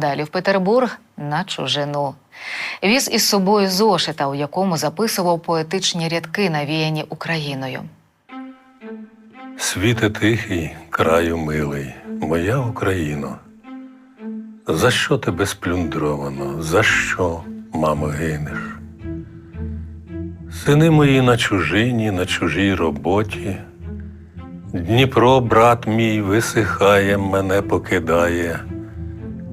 далі в Петербург на чужину. Віз із собою зошита, у якому записував поетичні рядки, навіяні Україною. Світе тихий, краю милий, моя Україно. За що тебе сплюндровано? За що, мамо, гинеш? Сини мої на чужині, на чужій роботі. Дніпро, брат мій, висихає, мене покидає,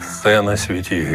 все на світі